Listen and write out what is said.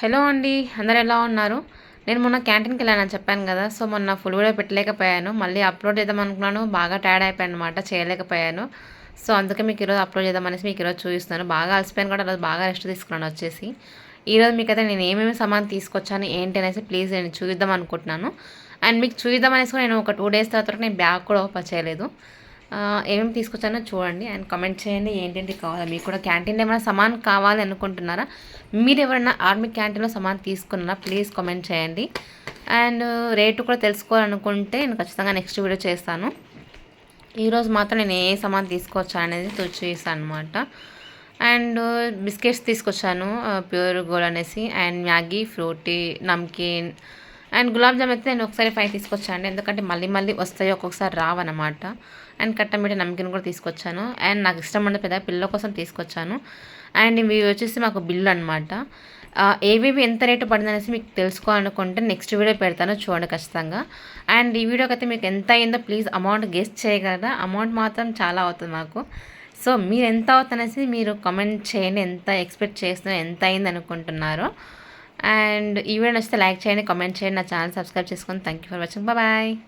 Hello అండి అందరు ఎలా ఉన్నారు? నేను మొన్న క్యాంటీన్కి వెళ్ళానని చెప్పాను కదా సో మొన్న ఫుల్ కూడా పెట్టలేకపోయాను. మళ్ళీ అప్లోడ్ చేద్దాం అనుకున్నాను బాగా టైర్డ్ అయిపోయాను అనమాట చేయలేకపోయాను. సో అందుకే మీకు ఈరోజు అప్లోడ్ చేద్దాం అనేసి మీకు ఈరోజు చూపిస్తాను బాగా అలసిపోయాను కూడా ఈరోజు బాగా రెస్ట్ తీసుకున్నాను వచ్చేసి. ఈరోజు మీకైతే నేను ఏమేమి సామాన్ తీసుకొచ్చాను ఏంటి అనేసి ప్లీజ్ నేను చూద్దాం అనుకుంటున్నాను. అండ్ మీకు చూద్దాం అనేసి నేను ఒక టూ డేస్ తర్వాత నేను బ్యాగ్ కూడా ఓపెన్ చేయలేదు. ఏమేమి తీసుకొచ్చానో చూడండి అండ్ కమెంట్ చేయండి. ఏంటేంటి కావాలి మీకు కూడా క్యాంటీన్లో ఏమైనా సమాన్ కావాలి అనుకుంటున్నారా? మీరు ఎవరైనా ఆర్మీ క్యాంటీన్లో సమాన్ తీసుకున్నారా? ప్లీజ్ కమెంట్ చేయండి. అండ్ రేటు కూడా తెలుసుకోవాలనుకుంటే నేను ఖచ్చితంగా నెక్స్ట్ వీడియో చేస్తాను. ఈరోజు మాత్రం నేను ఏ సమాన్ తీసుకొచ్చా అనేది చూస్తాను అనమాట అండ్ బిస్కెట్స్ తీసుకొచ్చాను ప్యూర్ గోల్డ్ అనేసి and Maggi Frooti namkeen and gulab jam అయితే నేను ఒకసారి ఫైవ్ తీసుకొచ్చాను ఎందుకంటే మళ్ళీ మళ్ళీ వస్తాయి ఒక్కొక్కసారి రావన్నమాట. అండ్ కట్టమిటి నమ్మకం కూడా తీసుకొచ్చాను. అండ్ నాకు ఇష్టం ఉండే పెద్ద పిల్లల కోసం తీసుకొచ్చాను. అండ్ ఇవి వచ్చేసి మాకు బిల్లు అనమాట ఏవేవి ఎంత రేటు పడిందనేసి మీకు తెలుసుకోవాలనుకుంటే నెక్స్ట్ వీడియో పెడతాను చూడండి ఖచ్చితంగా. అండ్ ఈ వీడియోకి అయితే మీకు ఎంత అయిందో ప్లీజ్ అమౌంట్ గెస్ట్ చేయగలరా? అమౌంట్ మాత్రం చాలా అవుతుంది మాకు. సో మీరు ఎంత అవుతుందనేసి మీరు కమెంట్ చేయండి. ఎంత ఎక్స్పెక్ట్ చేస్తున్నారు ఎంత అయింది అనుకుంటున్నారో. అండ్ ఈ వీడియో నచ్చితే లైక్ చేయండి కామెంట్ చేయండి నా ఛానల్ సబ్స్క్రైబ్ చేసుకొని thank you for watching. Bye.